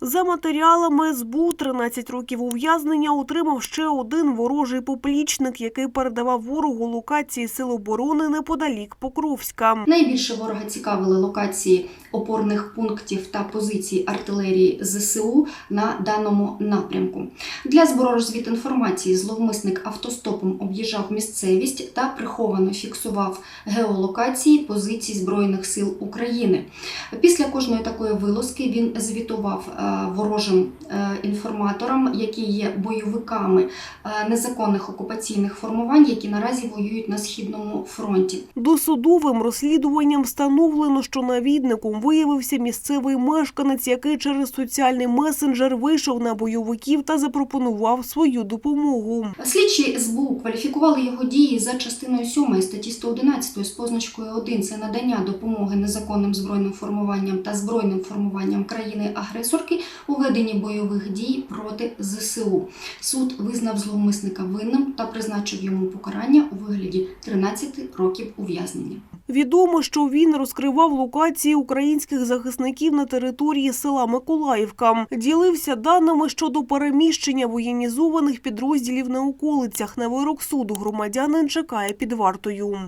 За матеріалами СБУ 13 років ув'язнення отримав ще один ворожий поплічник, який передавав ворогу локації Сил оборони неподалік Покровська. Найбільше ворога цікавили локації опорних пунктів та позицій артилерії ЗСУ на даному напрямку. Для збору розвідінформації зловмисник автостопом об'їжджав місцевість та приховано фіксував геолокації позицій Збройних сил України. Після кожної такої вилазки він звітував е, ворожим е, інформаторам, які є бойовиками е, незаконних окупаційних формувань, які наразі воюють на східному фронті. Досудовим розслідуванням встановлено, що навідником виявився місцевий мешканець, який через соціальний месенджер вийшов на бойовиків та запропонував свою допомогу. Слідчі СБУ кваліфікували його дії за частиною 7 статті 111 з позначкою 1 – це надання допомоги незаконним збройним формуванням та збройним формуванням країни-агресорки у веденні бойових дій проти ЗСУ. Суд визнав зловмисника винним та призначив йому покарання у вигляді 13 років ув'язнення. Відомо, що він розкривав локації українських захисників на території села Миколаївка. Ділився даними щодо переміщення воєнізованих підрозділів на околицях. На вирок суду громадянин чекає під вартою.